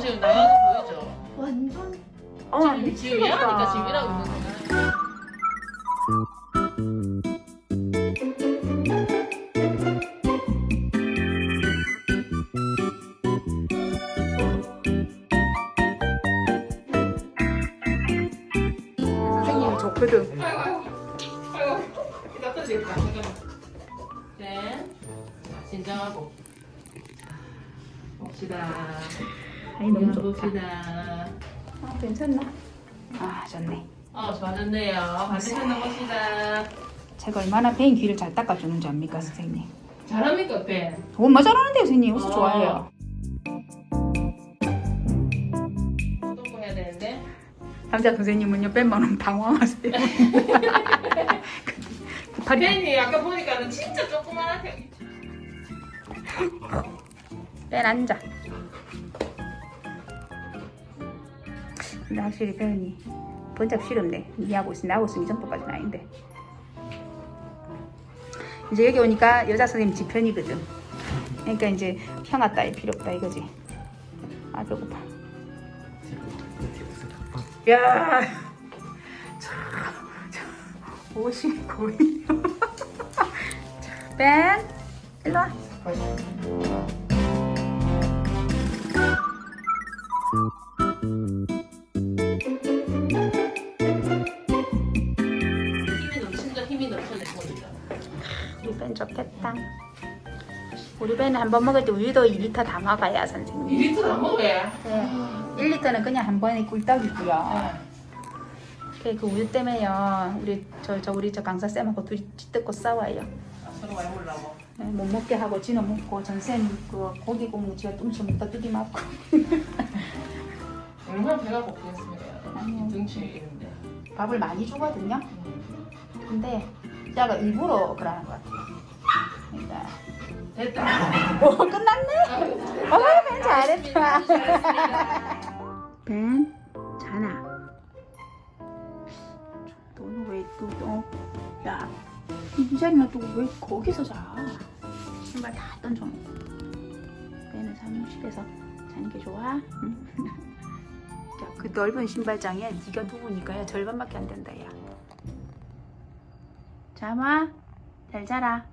지금 나가도 보이죠? 완전 어, 지금, 지금 일하니까 지금 일하고 있는 거야. 네. 진정하고 봅시다 아니 너무 좋다. 봅시다 아, 괜찮나? 아 좋네. 어 좋아졌네요 반대편 봅시다 제가 얼마나 배인 귀를 잘 닦아주는지 압니까 선생님? 잘합니까 배? 엄마 잘하는데요 선생님. 무슨 어. 좋아해요. 또 해야 되는데 남자 선생님은요 뺀만 하면 당황하세요. 팔이 벤이 아까 보니까는 진짜 조그만하게 뺀 앉아. 근데 확실히 뺀이 번잡 싫은데 니하고 있으면 나하고 있으면 이 정도까지는 아닌데. 이제 여기 오니까 여자 선생님 지 편이거든. 그러니까 이제 형아 따위 필요 없다 이거지. 아 배고파. 야, 옷이 거의. 자, 뺀, 일로 와. 힘이 우리 뺀은 한번 먹을 때 우유도 2리터 다 먹어야 선생님. 2리터 다 먹어야 네. 1리터는 그냥 한 번에 꿀떡이고요. 그, 그 우유 때문에요. 우리 저, 저 우리 저 강사 쌤하고 둘이 뜯고 싸워요. 아, 서로 많이 몰라고 네, 못 먹게 하고 지는 먹고 전쌤 그 고기 굽는 지가 뚱치 먹다 뚜디 맞고. 얼마나 배가 고프겠습니까 아니요. 등치 있는데 밥을 많이 주거든요. 근데 제가 일부러 그러는 것 같아요. 그러니까 됐다 오 끝났네. 어, 벤 잘했다. 벤 자나. 너는 왜 또 어? 야, 이 자리는 또왜 거기서 자? 신발 다 던져놓고. 벤은 사무실에서 자는 게 좋아? 응? 야, 그 넓은 신발장에 네가 누구니까 야 절반밖에 안 된다 야. 자마, 잘 자라.